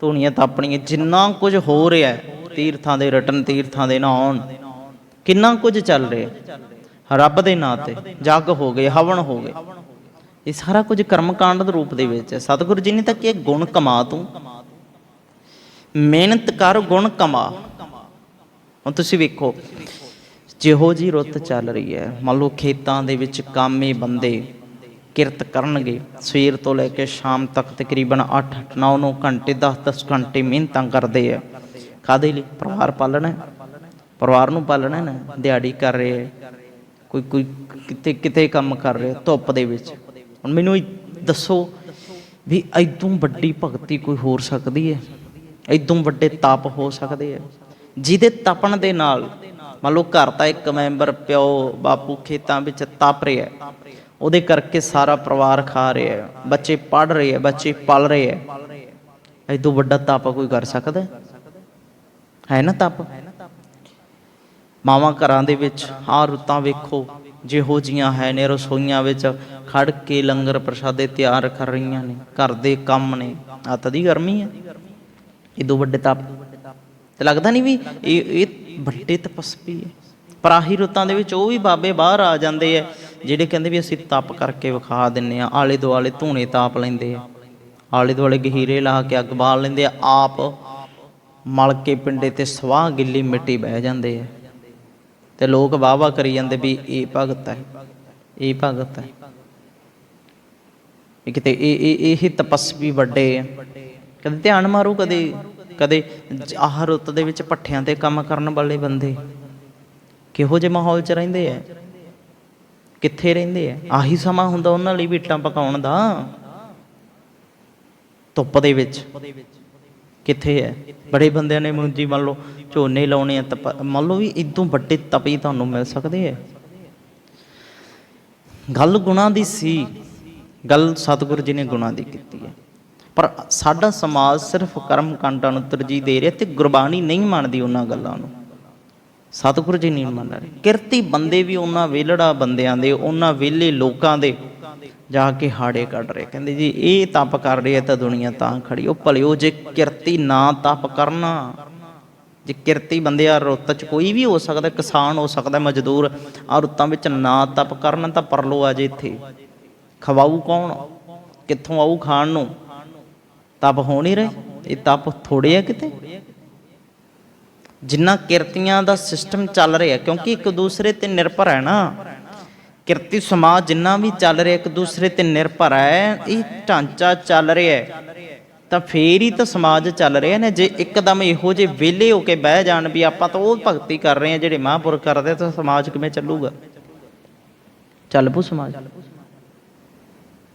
ਧੂਣੀਆਂ ਤਾਪਣੀਆਂ ਜਿੰਨਾ ਕੁਝ ਹੋ ਰਿਹਾ ਤੀਰਥਾਂ ਦੇ ਰਟਨ ਤੀਰਥਾਂ ਦੇ ਨਹਾਉਣ, ਕਿੰਨਾ ਕੁਝ ਚੱਲ ਰਿਹਾ ਰੱਬ ਦੇ ਨਾਂ ਤੇ ਜੱਗ ਹੋ ਗਏ, ਹਵਨ ਹੋ ਗਏ। ਇਹ ਸਾਰਾ ਕੁਝ ਕਰਮਕਾਂਡ ਦੇ ਰੂਪ ਦੇ ਵਿੱਚ ਹੈ। ਸਤਿਗੁਰੂ ਜੀ ਨੇ ਤਾਂ ਕਿ ਗੁਣ ਕਮਾ ਤੂੰ। ਮਿਹਨਤ ਕਰ, ਗੁਣ ਕਮਾ। ਹੁਣ ਤੁਸੀਂ ਵੇਖੋ, ਜਿਹੋ ਜੀ ਰੁੱਤ ਚੱਲ ਰਹੀ ਹੈ, ਮੰਨ ਲਓ ਖੇਤਾਂ ਦੇ ਵਿੱਚ ਕਾਮੇ ਬੰਦੇ ਕਿਰਤ ਕਰਨਗੇ, ਸਵੇਰ ਤੋਂ ਲੈ ਕੇ ਸ਼ਾਮ ਤੱਕ ਤਕਰੀਬਨ 8 9 9 ਘੰਟੇ 10 10 ਘੰਟੇ ਮਿਹਨਤਾਂ ਕਰਦੇ ਆ। ਕਾਦੇ ਲਈ? ਪਰਿਵਾਰ ਪਾਲਣਾ ਪਰਿਵਾਰ ਨੂੰ ਪਾਲਣਾ ਨਾ। ਦਿਹਾੜੀ ਕਰ ਰਹੇ ਹੈ ਕੋਈ ਕੋਈ ਕਿਤੇ ਕਿਤੇ ਕੰਮ ਕਰ ਰਹੇ ਧੁੱਪ ਦੇ ਵਿੱਚ। ਹੁਣ ਮੈਨੂੰ ਦੱਸੋ ਵੀ ਐਦੋਂ ਵੱਡੀ ਭਗਤੀ ਕੋਈ ਹੋਰ ਸਕਦੀ ਹੈ? ਐਦੋਂ ਵੱਡੇ ਤਪ ਹੋ ਸਕਦੇ ਆ ਜਿਹਦੇ ਤਪਣ ਦੇ ਨਾਲ, ਮੰਨ ਲਓ ਘਰ ਦਾ ਇੱਕ ਮੈਂਬਰ ਪਿਓ ਬਾਪੂ ਖੇਤਾਂ ਵਿੱਚ ਤਪ ਰਿਹਾ ਉਹਦੇ ਕਰਕੇ ਸਾਰਾ ਪਰਿਵਾਰ ਖਾ ਰਿਹਾ ਬੱਚੇ ਪੜ ਰਹੇ ਹੈ, ਬੱਚੇ ਪਲ ਰਹੇ ਹੈ। ਐਦੋਂ ਵੱਡਾ ਤਪ ਕੋਈ ਕਰ ਸਕਦਾ ਹੈ? ਨਾ ਤਪ? ਮਾਵਾਂ ਘਰਾਂ ਦੇ ਵਿੱਚ ਆ ਰੁੱਤਾਂ ਵੇਖੋ, ਜਿਹੋ ਜੀਆਂ ਹੈ ਨੇ ਰਸੋਈਆਂ ਵਿੱਚ ਖੜ ਕੇ ਲੰਗਰ ਪ੍ਰਸ਼ਾਦੇ ਤਿਆਰ ਕਰ ਰਹੀਆਂ ਨੇ, ਘਰ ਦੇ ਕੰਮ ਨੇ। ਆ ਦੀ ਗਰਮੀ ਹੈ ਇਹ ਦੋ ਵੱਡੇ ਤਪ। ਤੇ ਲੱਗਦਾ ਨਹੀਂ ਵੀ ਇਹ ਇਹ ਵੱਡੇ ਤਪਸਵੀ ਹੈ ਪਰ ਆਹੀ ਰੁੱਤਾਂ ਦੇ ਵਿੱਚ ਉਹ ਵੀ ਬਾਬੇ ਬਾਹਰ ਆ ਜਾਂਦੇ ਆ, ਜਿਹੜੇ ਕਹਿੰਦੇ ਵੀ ਅਸੀਂ ਤਪ ਕਰਕੇ ਵਿਖਾ ਦਿੰਨੇ ਆ, ਆਲੇ ਦੁਆਲੇ ਧੂਣੇ ਤਾਪ ਲੈਂਦੇ ਆ। ਆਲੇ ਦੁਆਲੇ ਗਹੀਰੇ ਲਾ ਕੇ ਅੱਗ ਬਾਲ ਲੈਂਦੇ ਆ, ਆਪ ਮਲ ਕੇ ਪਿੰਡੇ ਤੇ ਸਵਾਹ ਗਿੱਲੀ ਮਿੱਟੀ ਬਹਿ ਜਾਂਦੇ ਆ। ਤੇ ਲੋਕ ਵਾਹ ਵਾਹ ਕਰੀ ਜਾਂਦੇ ਵੀ ਇਹ ਭਗਤ ਹੈ, ਇਹ ਭਗਤ ਹੈ। ਇਹ ਕਿਤੇ ਇਹ ਇਹ ਇਹ ਤਪਸਵੀ ਵੱਡੇ ਆ। ਕਦੇ ਧਿਆਨ ਮਾਰੋ, ਕਦੇ ਕਦੇ ਆਹ ਰੁੱਤ ਦੇ ਵਿੱਚ ਪੱਠਿਆਂ ਤੇ ਕੰਮ ਕਰਨ ਵਾਲੇ ਬੰਦੇ। ਕਿਹੋ ਜਿਹੇ ਮਾਹੌਲ 'ਚ ਰਹਿੰਦੇ ਆ? ਕਿੱਥੇ ਰਹਿੰਦੇ ਆ? ਆਹੀ ਸਮਾਂ ਹੁੰਦਾ ਉਹਨਾਂ ਲਈ ਵੀ ਪਕਾਉਣ ਦਾ। ਧੁੱਪ ਦੇ ਵਿੱਚ। ਕਿੱਥੇ ਹੈ ਬੜੇ ਬੰਦਿਆਂ ਨੇ ਮੁੰਜੀ ਮੰਨ ਲਓ, ਝੋਨੇ ਲਾਉਣੇ ਆ, ਤਪ ਮੰਨ ਲਓ ਵੀ ਇਦੋਂ ਵੱਡੇ ਤਪੀ ਤੁਹਾਨੂੰ ਮਿਲ ਸਕਦੇ ਆ। ਗੱਲ ਗੁਣਾ ਦੀ ਸੀ। ਗੱਲ ਸਤਿਗੁਰੂ ਜੀ ਨੇ ਗੁਣਾ ਦੀ ਕੀਤੀ ਹੈ। ਪਰ ਸਾਡਾ ਸਮਾਜ ਸਿਰਫ ਕਰਮ ਕਾਂਡਾਂ ਨੂੰ ਤਰਜੀਹ ਦੇ ਰਿਹਾ ਤੇ ਗੁਰਬਾਣੀ ਨਹੀਂ ਮੰਨਦੀ ਉਹਨਾਂ ਗੱਲਾਂ ਨੂੰ। ਸਤਿਗੁਰੂ ਜੀ ਨਹੀਂ ਮੰਨ ਰਹੇ। ਕਿਰਤੀ ਬੰਦੇ ਵੀ ਉਹਨਾਂ ਵੇਲੜਾ ਬੰਦਿਆਂ ਦੇ, ਉਹਨਾਂ ਵੇਲੇ ਲੋਕਾਂ ਦੇ ਜਾ ਕੇ ਹਾੜੇ ਕੱਢ ਰਹੇ। ਕਹਿੰਦੇ ਜੀ, ਇਹ ਤਪ ਕਰ ਰਹੇ ਆ ਤਾਂ ਦੁਨੀਆ ਤਾਂ ਖੜੀ। ਉਹ ਭਲਿਓ ਜੇ ਕਿਰਤੀ ਨਾ ਤਪ ਕਰਨਾ, ਜੇ ਕਿਰਤੀ ਬੰਦੇ ਆ ਰੁੱਤ ਚ ਕੋਈ ਵੀ ਹੋ ਸਕਦਾ, ਕਿਸਾਨ ਹੋ ਸਕਦਾ, ਮਜ਼ਦੂਰ ਆ ਰੁੱਤਾਂ ਵਿੱਚ ਨਾ ਤਪ ਕਰਨ ਤਾਂ ਪਰਲੋ ਆ ਜੇ ਇੱਥੇ। ਖਵਾਊ ਕੌਣ? ਕਿੱਥੋਂ ਆਊ ਖਾਣ ਨੂੰ? ਤਪ ਹੋ ਨਹੀਂ ਰਹੇ? ਇਹ ਤਪ ਥੋੜੇ ਆ ਕਿਤੇ? ਜਿੰਨਾ ਕਿਰਤੀਆਂ ਦਾ ਸਿਸਟਮ ਚੱਲ ਰਿਹਾ, ਕਿਉਂਕਿ ਇੱਕ ਦੂਸਰੇ ਤੇ ਨਿਰਭਰ ਹੈ ਨਾ। ਕਿਰਤੀ ਸਮਾਜ ਜਿੰਨਾ ਵੀ ਚੱਲ ਰਿਹਾ, ਇੱਕ ਦੂਸਰੇ ਤੇ ਨਿਰਭਰ ਹੈ, ਇਹ ਢਾਂਚਾ ਚੱਲ ਰਿਹਾ ਹੈ। ਤਾਂ ਫੇਰ ਹੀ ਤਾਂ ਸਮਾਜ ਚੱਲ ਰਿਹਾ ਨੇ, ਜੇ ਇੱਕਦਮ ਇਹੋ ਜਿਹੇ ਵਿਹਲੇ ਹੋ ਕੇ ਬਹਿ ਜਾਣ ਵੀ ਆਪਾਂ ਤਾਂ ਉਹ ਭਗਤੀ ਕਰ ਰਹੇ ਹਾਂ, ਜਿਹੜੇ ਮਹਾਂਪੁਰਖ ਕਰਦੇ ਤਾਂ ਸਮਾਜ ਕਿਵੇਂ ਚੱਲੂਗਾ? ਚੱਲ ਪੂ ਸਮਾਜ।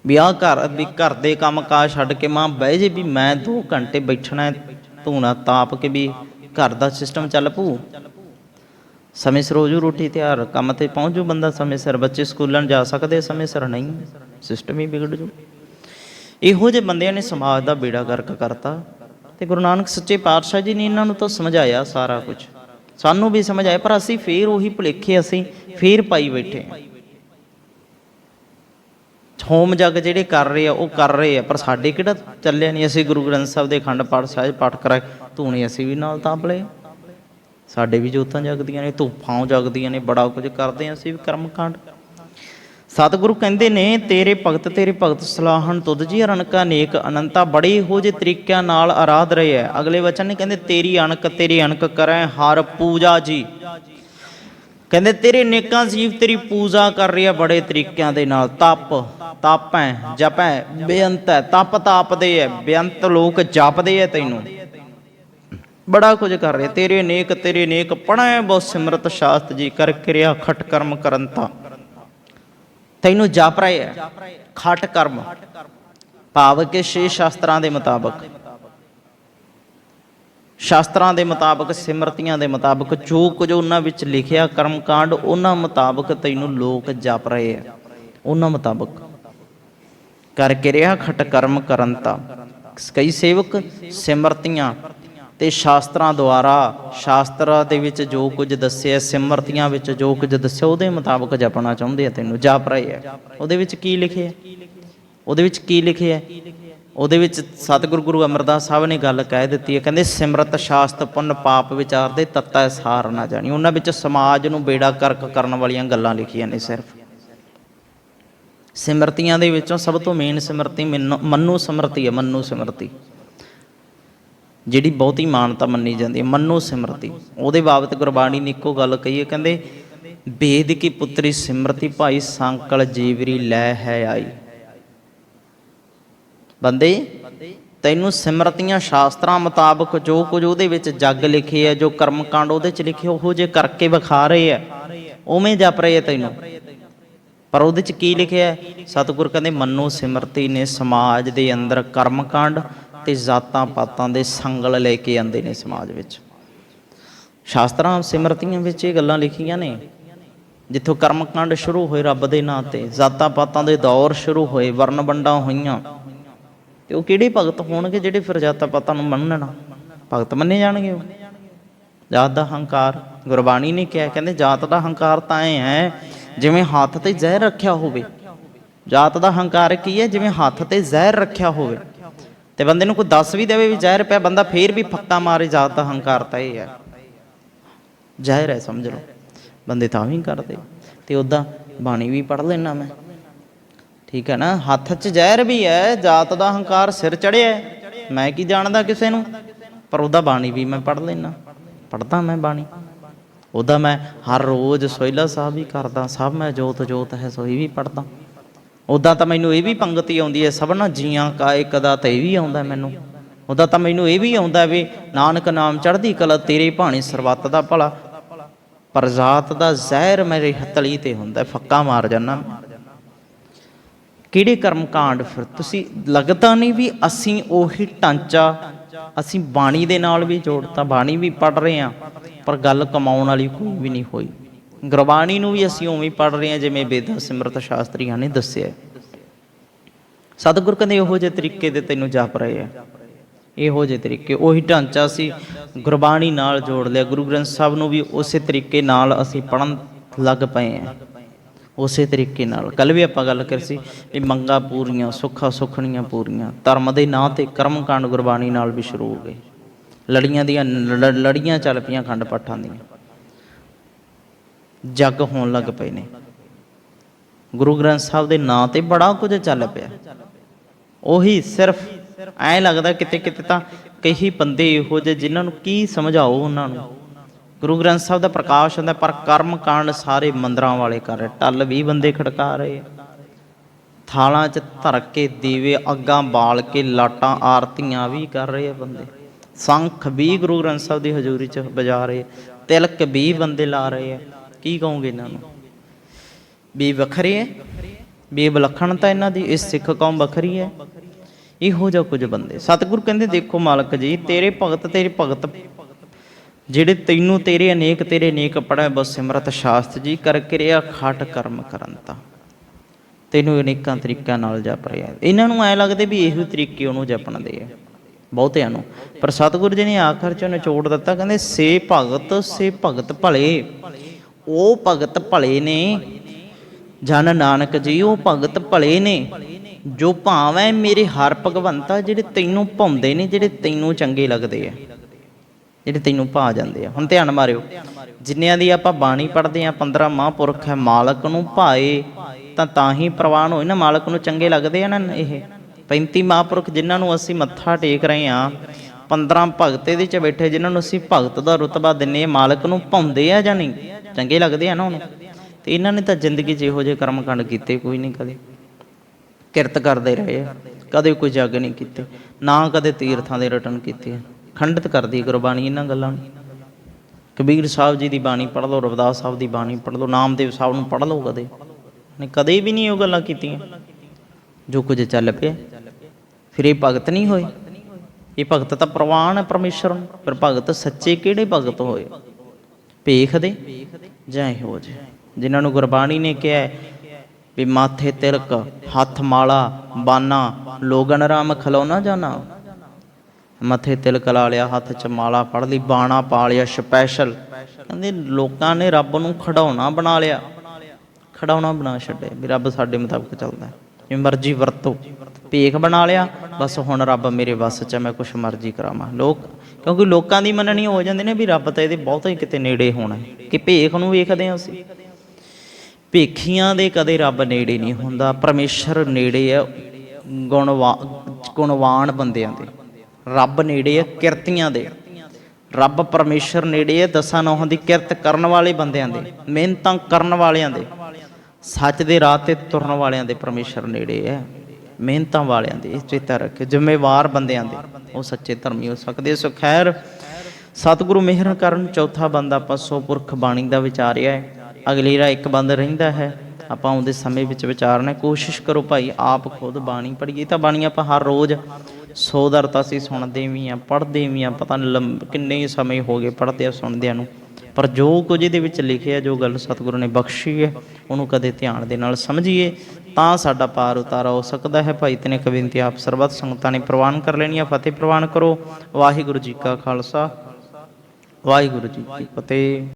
ਵੀ ਆਹ ਘਰ, ਵੀ ਘਰ ਦੇ ਕੰਮ ਕਾਜ ਛੱਡ ਕੇ ਮਾਂ ਬਹਿ ਜੇ ਵੀ ਮੈਂ 2 ਘੰਟੇ ਬੈਠਣਾ ਧੂਣਾ ਤਾਪ ਕੇ ਵੀ ਘਰ ਦਾ ਸਿਸਟਮ ਚੱਲ ਪੂ ਸਮੇਂ ਸਿਰ ਹੋਜੂ ਰੋਟੀ ਤਿਆਰ, ਕੰਮ ਤੇ ਪਹੁੰਚ ਜੂ ਬੰਦਾ ਸਮੇਂ ਸਿਰ, ਬੱਚੇ ਸਕੂਲਾਂ ਜਾ ਸਕਦੇ ਸਮੇਂ ਸਿਰ, ਨਹੀਂ ਸਿਸਟਮ ਹੀ ਵਿਗੜ ਜੂ ਇਹੋ ਜਿਹੇ ਬੰਦਿਆਂ ਨੇ ਸਮਾਜ ਦਾ ਬੇੜਾ ਗਰਕ ਕਰਤਾ ਤੇ ਗੁਰੂ ਨਾਨਕ ਸੱਚੇ ਪਾਤਸ਼ਾਹ ਜੀ ਨੇ ਇਹਨਾਂ ਨੂੰ ਤਾਂ ਸਮਝਾਇਆ ਸਾਰਾ ਕੁਝ ਸਾਨੂੰ ਵੀ ਸਮਝਾਇਆ, ਪਰ ਅਸੀਂ ਫੇਰ ਉਹੀ ਭੁਲੇਖੇ ਅਸੀਂ ਫੇਰ ਪਾਈ ਬੈਠੇ ਹਾਂ। ਹੋਮ ਜਗ ਜਿਹੜੇ ਕਰ ਰਹੇ ਆ, ਉਹ ਕਰ ਰਹੇ ਆ, ਪਰ ਸਾਡੇ ਕਿਹੜਾ ਚੱਲਿਆ ਨਹੀਂ? ਅਸੀਂ ਗੁਰੂ ਗ੍ਰੰਥ ਸਾਹਿਬ ਦੇ ਖੰਡ ਪਾਠ ਸਾਹਿਬ ਪਾਠ ਕਰਾ ਧੂਣੀ ਅਸੀਂ ਵੀ ਨਾਲ ਤਾਂ ਲਏ ਸਾਡੇ ਵੀ ਜੋਤਾਂ ਜਗਦੀਆਂ ਨੇ, ਧੂਫਾਂ ਜਗਦੀਆਂ ਨੇ, ਬੜਾ ਕੁਝ ਕਰਦੇ ਆ ਅਸੀਂ ਵੀ ਕਰਮ ਕਾਂਡ ਸਤਿਗੁਰੂ ਕਹਿੰਦੇ ਨੇ, ਤੇਰੇ ਭਗਤ ਤੇਰੇ ਭਗਤ ਸਲਾਹਣ ਤੁਧ ਜੀ ਅਰਣਕਾ ਨੇਕ ਅਨੰਤਾ, ਬੜੇ ਇਹੋ ਜਿਹੇ ਤਰੀਕਿਆਂ ਨਾਲ ਆਰਾਧ ਰਹੇ ਹੈ ਅਗਲੇ ਵਚਨ ਨੇ ਕਹਿੰਦੇ, ਤੇਰੀ ਅਣਕ ਤੇਰੀ ਅਣਕ ਕਰੈ, ਹਰ ਪੂਜਾ ਜੀ। ਕਹਿੰਦੇ, ਤੇਰੇ ਨੇਕਾਂ ਜੀਵ ਤੇਰੀ ਪੂਜਾ ਕਰ ਰਿਹਾ ਬੜੇ ਤਰੀਕਿਆਂ ਦੇ ਨਾਲ। ਤਪ, ਤਾਪੈ, ਜਪੈ, ਬੇਅੰਤ ਹੈ। ਤਪ ਤਾਪਦੇ ਹੈ ਬੇਅੰਤ ਲੋਕ ਜਪਦੇ ਹੈ ਤੈਨੂੰ। ਬੜਾ ਕੁਝ ਕਰ ਰਹੇ। ਤੇਰੇ ਨੇਕ ਤੇਰੇ ਨੇਕ ਪੜੈ ਬਹੁ ਸਿਮਰਤ ਸ਼ਾਸਤ ਜੀ ਕਰ ਕਿਰਿਆ ਖਟ ਕਰਮ ਕਰੰਤਾ ਤੈਨੂੰ ਜਪ ਰਹੇ ਹੈ ਖਟ ਕਰਮ। ਭਾਵ ਕਿ ਛੇ ਸ਼ਾਸਤਰਾਂ ਦੇ ਮੁਤਾਬਕ। ਸ਼ਾਸਤਰਾਂ ਦੇ ਮੁਤਾਬਕ, ਸਿਮਰਤੀਆਂ ਦੇ ਮੁਤਾਬਕ, ਜੋ ਕੁਝ ਉਹਨਾਂ ਵਿੱਚ ਲਿਖਿਆ ਕਰਮ ਕਾਂਡ ਉਹਨਾਂ ਮੁਤਾਬਕ ਤੈਨੂੰ ਲੋਕ ਜਪ ਰਹੇ ਆ। ਉਹਨਾਂ ਮੁਤਾਬਕ। ਕਰ ਕਿਰਿਆ ਖਟ ਕਰਮ ਕਰੰਤਾ ਕਈ ਸੇਵਕ ਸਿਮਰਤੀਆਂ ਤੇ ਸ਼ਾਸਤਰਾਂ ਦੁਆਰਾ, ਸ਼ਾਸਤਰਾਂ ਦੇ ਵਿੱਚ ਜੋ ਕੁਝ ਦੱਸਿਆ, ਸਿਮਰਤੀਆਂ ਵਿੱਚ ਜੋ ਕੁਝ ਦੱਸਿਆ, ਉਹਦੇ ਮੁਤਾਬਕ ਜਪਣਾ ਚਾਹੁੰਦੇ ਆ ਤੈਨੂੰ, ਜਪ ਰਹੇ ਆ। ਉਹਦੇ ਵਿੱਚ ਕੀ ਲਿਖਿਆ? ਉਹਦੇ ਵਿੱਚ ਕੀ ਲਿਖਿਆ? ਉਹਦੇ ਵਿੱਚ ਸਤਿਗੁਰੂ ਗੁਰੂ ਅਮਰਦਾਸ ਸਾਹਿਬ ਨੇ ਗੱਲ ਕਹਿ ਦਿੱਤੀ ਹੈ, ਕਹਿੰਦੇ ਸਿਮਰਤ ਸ਼ਾਸਤ ਪੁੰਨ ਪਾਪ ਵਿਚਾਰ ਦੇ ਤੱਤਾ ਸਾਰ ਨਾ ਜਾਣੀ। ਉਹਨਾਂ ਵਿੱਚ ਸਮਾਜ ਨੂੰ ਬੇੜਾ ਕਰਕ ਕਰਨ ਵਾਲੀਆਂ ਗੱਲਾਂ ਲਿਖੀਆਂ ਨੇ ਸਿਰਫ। ਸਿਮਰਤੀਆਂ ਦੇ ਵਿੱਚੋਂ ਸਭ ਤੋਂ ਮੇਨ ਸਿਮਰਤੀ ਮੈਨੂੰ- ਮੰਨੂ ਸਿਮਰਤੀ ਹੈ, ਮੰਨੂ ਸਿਮਰਤੀ। ਜਿਹੜੀ ਬਹੁਤੀ ਮਾਨਤਾ ਮੰਨੀ ਜਾਂਦੀ ਹੈ, ਮੰਨੂ ਸਿਮਰਤੀ। ਉਹਦੇ ਬਾਬਤ ਗੁਰਬਾਣੀ ਨੇ ਇੱਕੋ ਗੱਲ ਕਹੀ ਹੈ, ਕਹਿੰਦੇ ਵੇਦ ਕੀ ਪੁੱਤਰੀ ਸਿਮਰਤੀ ਭਾਈ ਸੰਕਲ ਜੀਵਰੀ ਲੈ ਹੈ ਆਈ। ਬੰਦੇ, ਤੈਨੂੰ ਸਿਮਰਤੀਆਂ ਸ਼ਾਸਤਰਾਂ ਮੁਤਾਬਕ ਜੋ ਕੁਝ ਉਹਦੇ ਵਿੱਚ ਜੱਗ ਲਿਖੇ ਆ, ਜੋ ਕਰਮ ਕਾਂਡ ਉਹਦੇ ਚ ਲਿਖੇ, ਉਹ ਜੇ ਕਰਕੇ ਵਿਖਾ ਰਹੇ ਆ। ਉਵੇਂ ਜਪ ਰਹੇ ਆ ਤੈਨੂੰ। ਪਰ ਉਹਦੇ ਚ ਕੀ ਲਿਖਿਆ ਹੈ? ਸਤਿਗੁਰ ਕਹਿੰਦੇ, ਮੰਨੋ ਸਿਮਰਤੀ ਨੇ ਸਮਾਜ ਦੇ ਅੰਦਰ ਕਰਮ ਕਾਂਡ ਤੇ ਜਾਤਾਂ ਪਾਤਾਂ ਦੇ ਸੰਗਲ ਲੈ ਕੇ ਆਂਦੇ ਨੇ ਸਮਾਜ ਵਿੱਚ। ਸ਼ਾਸਤਰਾਂ ਸਿਮਰਤੀਆਂ ਵਿੱਚ ਇਹ ਗੱਲਾਂ ਲਿਖੀਆਂ ਨੇ। ਜਿੱਥੋਂ ਕਰਮ ਕਾਂਡ ਸ਼ੁਰੂ ਹੋਏ ਰੱਬ ਦੇ ਨਾਂ ਤੇ, ਜਾਤਾਂ ਪਾਤਾਂ ਦੇ ਦੌਰ ਸ਼ੁਰੂ ਹੋਏ ਵਰਨ ਵੰਡਾਂ ਹੋਈਆਂ ਤੇ ਉਹ ਕਿਹੜੇ ਭਗਤ ਹੋਣਗੇ ਜਿਹੜੇ ਫਿਰ ਜਾਤਾਂ ਪਾਤਾਂ ਨੂੰ ਮੰਨਣ ਭਗਤ ਮੰਨੇ ਜਾਣਗੇ ਉਹ। ਜਾਤ ਦਾ ਹੰਕਾਰ, ਗੁਰਬਾਣੀ ਨੇ ਕਿਹਾ, ਕਹਿੰਦੇ ਜਾਤ ਦਾ ਹੰਕਾਰ ਤਾਂ ਐ ਹੈ, ਜਿਵੇਂ ਹੱਥ ਤੇ ਜ਼ਹਿਰ ਰੱਖਿਆ ਹੋਵੇ। ਜਾਤ ਦਾ ਹੰਕਾਰ ਕੀ ਹੈ? ਜਿਵੇਂ ਹੱਥ ਤੇ ਜ਼ਹਿਰ ਰੱਖਿਆ ਹੋਵੇ। ਤੇ ਬੰਦੇ ਨੂੰ ਕੋਈ ਦੱਸ ਵੀ ਦੇਵੇ ਵੀ ਜ਼ਹਿਰ ਪਿਆ, ਬੰਦਾ ਫੇਰ ਵੀ ਫੱਕਾ ਮਾਰੇ, ਜਾਤ ਦਾ ਹੰਕਾਰ ਤਾਂ ਇਹ ਹੈ। ਜ਼ਹਿਰ ਹੈ, ਸਮਝ ਲਓ। ਬੰਦੇ ਤਾਂ ਵੀ ਕਰਦੇ। ਤੇ ਉਦਾਂ ਬਾਣੀ ਵੀ ਪੜ ਲੈਣਾ ਮੈਂ। ਠੀਕ ਹੈ ਨਾ? ਹੱਥ 'ਚ ਜ਼ਹਿਰ ਵੀ ਹੈ, ਜਾਤ ਦਾ ਹੰਕਾਰ ਸਿਰ ਚੜਿਆ ਮੈਂ ਕੀ ਜਾਣਦਾ ਕਿਸੇ ਨੂੰ? ਪਰ ਉਹਦਾ ਬਾਣੀ ਵੀ ਮੈਂ ਪੜ ਲੈਣਾ ਪੜਦਾ ਮੈਂ ਬਾਣੀ। ਉਹਦਾ ਮੈਂ ਹਰ ਰੋਜ਼ ਸੋਹਿਲਾ ਸਾਹਿਬ ਵੀ ਕਰਦਾ। ਸਭ ਮੈਂ ਜੋਤ ਜੋਤ ਹੈ ਸੋਈ ਵੀ ਪੜਦਾ ਉਦਾਂ ਤਾਂ ਮੈਨੂੰ ਇਹ ਵੀ ਪੰਗਤੀ ਆਉਂਦੀ ਹੈ, ਸਭਨਾ ਜੀਆਂ ਕਾ ਇੱਕ ਦਾ ਤਾਂ ਇਹ ਵੀ ਆਉਂਦਾ ਮੈਨੂੰ। ਉਦਾਂ ਤਾਂ ਮੈਨੂੰ ਇਹ ਵੀ ਆਉਂਦਾ ਵੀ ਨਾਨਕ ਨਾਮ ਚੜ੍ਹਦੀ ਕਲਾ, ਤੇਰੇ ਭਾਣੇ ਸਰਬੱਤ ਦਾ ਭਲਾ। ਪਰ ਜ਼ਾਤ ਦਾ ਜ਼ਹਿਰ ਮੇਰੇ ਹਤਲੀ ਤੇ ਹੁੰਦਾ, ਫੱਕਾ ਮਾਰ ਜਾਨਾ ਕਿਹੜੇ ਕਰਮ ਕਾਂਡ? ਫਿਰ ਤੁਸੀਂ ਲੱਗਦਾ ਨਹੀਂ ਵੀ ਅਸੀਂ ਉਹੀ ਢਾਂਚਾ, ਅਸੀਂ ਬਾਣੀ ਦੇ ਨਾਲ ਵੀ ਜੋੜਤਾ ਬਾਣੀ ਵੀ ਪੜ ਰਹੇ ਹਾਂ, ਪਰ ਗੱਲ ਕਮਾਉਣ ਵਾਲੀ ਕੋਈ ਵੀ ਨਹੀਂ ਹੋਈ। ਗੁਰਬਾਣੀ ਨੂੰ ਵੀ ਅਸੀਂ ਉਵੇਂ ਪੜ ਰਹੇ ਹਾਂ, ਜਿਵੇਂ ਬੇਦਾ ਸਿਮਰਤ ਸ਼ਾਸਤਰੀਆਂ ਨੇ ਦੱਸਿਆ ਸਤਿਗੁਰ ਕਹਿੰਦੇ ਇਹੋ ਜਿਹੇ ਤਰੀਕੇ ਦੇ ਤੈਨੂੰ ਜਾਪ ਰਹੇ ਆ। ਇਹੋ ਜਿਹੇ ਤਰੀਕੇ, ਉਹੀ ਢਾਂਚਾ ਸੀ ਗੁਰਬਾਣੀ ਨਾਲ ਜੋੜ ਲਿਆ। ਗੁਰੂ ਗ੍ਰੰਥ ਸਾਹਿਬ ਨੂੰ ਵੀ ਉਸੇ ਤਰੀਕੇ ਨਾਲ ਅਸੀਂ ਪੜਨ ਲੱਗ ਪਏ ਆ ਉਸੇ ਤਰੀਕੇ ਨਾਲ। ਕੱਲ ਵੀ ਆਪਾਂ ਗੱਲ ਕਰੀ ਸੀ ਵੀ ਮੰਗਾ ਪੂਰੀਆਂ, ਸੁੱਖਾ ਸੁਖਣੀਆਂ ਪੂਰੀਆਂ। ਧਰਮ ਦੇ ਨਾਂ ਤੇ ਕਰਮ ਕਾਂਡ ਗੁਰਬਾਣੀ ਨਾਲ ਵੀ ਸ਼ੁਰੂ ਹੋ ਗਏ। ਲੜੀਆਂ ਦੀਆਂ ਲੜੀਆਂ ਚੱਲ ਪਈਆਂ ਖੰਡ ਪਾਠਾਂ ਦੀਆਂ। ਜੱਗ ਹੋਣ ਲੱਗ ਪਏ ਨੇ। ਗੁਰੂ ਗ੍ਰੰਥ ਸਾਹਿਬ ਦੇ ਨਾਂ ਤੇ ਬੜਾ ਕੁਝ ਚੱਲ ਪਿਆ। ਉਹੀ ਸਿਰਫ ਐਂ ਲੱਗਦਾ ਕਿਤੇ ਕਿਤੇ ਤਾਂ ਕਈ ਬੰਦੇ ਇਹੋ ਜਿਹੇ ਜਿਨ੍ਹਾਂ ਨੂੰ ਕੀ ਸਮਝਾਓ ਉਹਨਾਂ ਨੂੰ। ਗੁਰੂ ਗ੍ਰੰਥ ਸਾਹਿਬ ਦਾ ਪ੍ਰਕਾਸ਼ ਹੁੰਦਾ, ਪਰ ਕਰਮ ਕਾਂਡ ਸਾਰੇ ਮੰਦਰਾਂ ਵਾਲੇ ਕਰ ਰਹੇ। ਟੱਲ ਵੀ ਬੰਦੇ ਖੜਕਾ ਰਹੇ। ਥਾਲਾਂ 'ਚ ਧਰ ਕੇ ਦੀਵੇ, ਅੱਗਾਂ ਬਾਲ ਕੇ ਲਾਟਾਂ ਆਰਤੀਆਂ ਵੀ ਕਰ ਰਹੇ ਆ ਬੰਦੇ। ਸੰਖ ਵੀ ਗੁਰੂ ਗ੍ਰੰਥ ਸਾਹਿਬ ਦੀ ਹਜ਼ੂਰੀ 'ਚ ਵਜਾ ਰਹੇ। ਤਿਲਕ ਵੀ ਬੰਦੇ ਲਾ ਰਹੇ ਆ। ਕੀ ਕਹੋਗੇ ਇਹਨਾਂ ਨੂੰ? ਵੀ ਵੱਖਰੇ ਹੈ ਵੀ ਇਹ ਵਿਲੱਖਣਤਾ ਇਹਨਾਂ ਦੀ ਇਸ ਸਿੱਖ ਕੌਮ ਵੱਖਰੀ ਹੈ? ਇਹੋ ਜਿਹਾ ਕੁਝ ਬੰਦੇ। ਸਤਿਗੁਰੂ ਕਹਿੰਦੇ, ਦੇਖੋ ਮਾਲਕ ਜੀ, ਤੇਰੇ ਭਗਤ ਤੇਰੇ ਭਗਤ ਜਿਹੜੇ ਤੈਨੂੰ ਤੇਰੇ ਅਨੇਕ ਤੇਰੇ ਅਨੇਕ ਪੜੈ ਬਸ ਸਿਮਰਤ ਸ਼ਾਸਤ ਜੀ, ਕਰ ਕਿਰਿਆ ਖਾਟ ਕਰਮ ਕਰਨ ਤਾ ਤੈਨੂੰ ਅਨੇਕਾਂ ਤਰੀਕਿਆਂ ਨਾਲ ਜਪ ਰਿਹਾ ਇਹਨਾਂ ਨੂੰ ਐ ਲੱਗਦੇ ਵੀ ਇਹੋ ਤਰੀਕੇ ਉਹਨੂੰ ਜਪਣਦੇ ਆ। ਬਹੁਤਿਆਂ ਨੂੰ। ਪਰ ਸਤਿਗੁਰੂ ਜੀ ਨੇ ਆਖਰ ਚ ਨਿਚੋੜ ਦਿੱਤਾ, ਕਹਿੰਦੇ, ਸੇ ਭਗਤ ਸੇ ਭਗਤ ਭਲੇ। ਉਹ ਭਗਤ ਭਲੇ ਨੇ। ਜਨ ਨਾਨਕ ਜੀ, ਉਹ ਭਗਤ ਭਲੇ ਨੇ। ਜੋ ਭਾਵੇਂ ਮੇਰੇ ਹਰ ਭਗਵੰਤਾ, ਜਿਹੜੇ ਤੈਨੂੰ ਭਾਉਂਦੇ ਨੇ, ਜਿਹੜੇ ਤੈਨੂੰ ਚੰਗੇ ਲੱਗਦੇ ਆ। ਜਿਹੜੇ ਤੈਨੂੰ ਭਾ ਜਾਂਦੇ ਆ। ਹੁਣ ਧਿਆਨ ਮਾਰਿਓ, ਜਿੰਨਿਆਂ ਦੀ ਆਪਾਂ ਬਾਣੀ ਪੜ੍ਹਦੇ ਆ 15 ਮਹਾਂਪੁਰਖ ਹੈ, ਮਾਲਕ ਨੂੰ ਭਾਏ, ਤਾਂ ਤਾਂ ਹੀ ਪ੍ਰਵਾਨ ਹੋਏ ਨਾ, ਮਾਲਕ ਨੂੰ ਚੰਗੇ ਲੱਗਦੇ ਆ ਨਾ ਇਹ। 35 ਮਹਾਂਪੁਰਖ ਜਿਨ੍ਹਾਂ ਨੂੰ ਅਸੀਂ ਮੱਥਾ ਟੇਕ ਰਹੇ ਆ 15 ਭਗਤ ਇਹਦੇ ਚ ਬੈਠੇ ਜਿਨ੍ਹਾਂ ਨੂੰ ਅਸੀਂ ਭਗਤ ਦਾ ਰੁਤਬਾ ਦਿੰਨੇ ਮਾਲਕ ਨੂੰ ਭਾਉਂਦੇ ਆ ਜਾਂ ਨਹੀਂ? ਚੰਗੇ ਲੱਗਦੇ ਆ ਨਾ ਉਹਨੂੰ? ਤੇ ਇਹਨਾਂ ਨੇ ਤਾਂ ਜ਼ਿੰਦਗੀ 'ਚ ਇਹੋ ਜਿਹੇ ਕਰਮ ਕਾਂਡ ਕੀਤੇ, ਕੋਈ ਨਹੀਂ ਕਦੇ। ਕਿਰਤ ਕਰਦੇ ਰਹੇ ਆ, ਕਦੇ ਕੋਈ ਜੱਗ ਨਹੀਂ ਕੀਤੇ, ਨਾ ਕਦੇ ਤੀਰਥਾਂ ਦੇ ਰਟਨ ਕੀਤੇ ਖੰਡਿਤ ਕਰਦੀ ਗੁਰਬਾਣੀ ਇਹਨਾਂ ਗੱਲਾਂ ਨੂੰ। ਕਬੀਰ ਸਾਹਿਬ ਜੀ ਦੀ ਬਾਣੀ ਪੜ੍ਹ ਲਓ, ਰਵਿਦਾਸ ਸਾਹਿਬ ਦੀ ਬਾਣੀ ਪੜ੍ਹ ਲਓ, ਨਾਮਦੇਵ ਸਾਹਿਬ ਨੂੰ ਪੜ੍ਹ ਲਓ ਕਦੇ। ਨੇ ਕਦੇ ਵੀ ਨਹੀਂ ਉਹ ਗੱਲਾਂ ਕੀਤੀਆਂ। ਜੋ ਕੁਝ ਚੱਲ ਪਿਆ। ਫਿਰ ਇਹ ਭਗਤ ਨਹੀਂ ਹੋਏ। ਇਹ ਭਗਤ ਤਾਂ ਪ੍ਰਵਾਨ ਹੈ ਪਰਮੇਸ਼ਰ ਨੂੰ। ਪਰ ਭਗਤ ਸੱਚੇ ਕਿਹੜੇ ਭਗਤ ਹੋਏ? ਭੇਖ ਦੇ ਜਾਂ ਇਹੋ ਜਿਹੇ? ਜਿਨ੍ਹਾਂ ਨੂੰ ਗੁਰਬਾਣੀ ਨੇ ਕਿਹਾ ਵੀ ਮਾਥੇ ਤਿਰਕ, ਹੱਥ ਮਾਲਾ, ਬਾਨਾ, ਲੋਗਨ ਰਾਮ ਖਲੋਨਾ ਜਾਣਾ ਮੱਥੇ ਤਿਲਕ ਲਾ ਲਿਆ, ਹੱਥ 'ਚ ਮਾਲਾ ਫੜ ਲਈ, ਬਾਣਾ ਪਾ ਲਿਆ ਸਪੈਸ਼ਲ ਕਹਿੰਦੇ ਲੋਕਾਂ ਨੇ ਰੱਬ ਨੂੰ ਖੜਾਉਣਾ ਬਣਾ ਲਿਆ। ਖੜਾਉਣਾ ਬਣਾ ਛੱਡੇ ਵੀ ਰੱਬ ਸਾਡੇ ਮੁਤਾਬਕ ਚੱਲਦਾ ਹੈ। ਜਿਵੇਂ ਮਰਜ਼ੀ ਵਰਤੋ, ਭੇਖ ਬਣਾ ਲਿਆ, ਬਸ ਹੁਣ ਰੱਬ ਮੇਰੇ ਵੱਸ 'ਚ ਮੈਂ ਕੁਛ ਮਰਜ਼ੀ ਕਰਾਵਾਂ। ਲੋਕ, ਕਿਉਂਕਿ ਲੋਕਾਂ ਦੀ ਮੰਨਣੀ ਹੋ ਜਾਂਦੀ ਨੇ ਵੀ ਰੱਬ ਤਾਂ ਇਹਦੇ ਬਹੁਤਾ ਹੀ ਕਿਤੇ ਨੇੜੇ ਹੋਣਾ ਕਿ ਭੇਖ ਨੂੰ ਵੇਖਦੇ ਹਾਂ ਅਸੀਂ। ਭੇਖੀਆਂ ਦੇ ਕਦੇ ਰੱਬ ਨੇੜੇ ਨਹੀਂ ਹੁੰਦਾ, ਪਰਮੇਸ਼ਰ ਨੇੜੇ ਹੈ, ਗੁਣਵਾ, ਗੁਣਵਾਨ ਬੰਦਿਆਂ ਦੇ। ਰੱਬ ਨੇੜੇ ਹੈ ਕਿਰਤੀਆਂ ਦੇ। ਰੱਬ ਪਰਮੇਸ਼ਰ ਨੇੜੇ ਹੈ ਦਸਾਂ ਨੌਹਾਂ ਦੀ ਕਿਰਤ ਕਰਨ ਵਾਲੇ ਬੰਦਿਆਂ ਦੇ, ਮਿਹਨਤਾਂ ਕਰਨ ਵਾਲਿਆਂ ਦੇ। ਸੱਚ ਦੇ ਰਾਹ ਤੇ ਤੁਰਨ ਵਾਲਿਆਂ ਦੇ ਪਰਮੇਸ਼ਰ ਨੇੜੇ ਹੈ ਮਿਹਨਤਾਂ ਵਾਲਿਆਂ ਦੇ, ਇਸ ਚੇਤਾ ਰੱਖੇ ਜ਼ਿੰਮੇਵਾਰ ਬੰਦਿਆਂ ਦੇ। ਉਹ ਸੱਚੇ ਧਰਮੀ ਹੋ ਸਕਦੇ ਸੋ ਖੈਰ, ਸਤਿਗੁਰੂ ਮਿਹਰ ਕਰਨ, ਚੌਥਾ ਬੰਦ ਆਪਾਂ ਸੋ ਪੁਰਖ ਬਾਣੀ ਦਾ ਵਿਚਾਰਿਆ ਹੈ। ਅਗਲੀ ਰਾ ਇੱਕ ਬੰਦ ਰਹਿੰਦਾ ਹੈ। ਆਪਾਂ ਉਹਦੇ ਸਮੇਂ ਵਿੱਚ ਵਿਚਾਰਨਾ ਕੋਸ਼ਿਸ਼ ਕਰੋ ਭਾਈ, ਆਪ ਖੁਦ ਬਾਣੀ ਪੜ੍ਹੀਏ, ਤਾਂ ਬਾਣੀ ਆਪਾਂ ਹਰ ਰੋਜ਼ ਸੌ ਤਾਂ ਅਸੀਂ ਸੁਣਦੇ ਵੀ ਆ ਪੜ੍ਹਦੇ ਵੀ ਆ ਪਤਾ ਨਹੀਂ ਲੰਬ- ਕਿੰਨੇ ਸਮੇਂ ਹੋ ਗਏ ਪੜ੍ਹਦੇ ਆ ਸੁਣਦਿਆਂ ਨੂੰ। ਪਰ ਜੋ ਕੁਝ ਇਹਦੇ ਵਿੱਚ ਲਿਖਿਆ, ਜੋ ਗੱਲ ਸਤਿਗੁਰੂ ਨੇ ਬਖਸ਼ੀ ਹੈ, ਉਹਨੂੰ ਕਦੇ ਧਿਆਨ ਦੇ ਨਾਲ ਸਮਝੀਏ, ਤਾਂ ਸਾਡਾ ਪਾਰ ਉਤਾਰਾ ਹੋ ਸਕਦਾ ਹੈ। ਭਾਈ, ਤਨੇ ਕਵਿੰਤੀ ਆਪ ਸਰਬੱਤ ਸੰਗਤਾਂ ਨੇ ਪ੍ਰਵਾਨ ਕਰ ਲੈਣੀ ਆ, ਫਤਿਹ ਪ੍ਰਵਾਨ ਕਰੋ। ਵਾਹਿਗੁਰੂ ਜੀ ਕਾ ਖਾਲਸਾ। ਵਾਹਿਗੁਰੂ ਜੀ ਕੀ ਫਤਿਹ।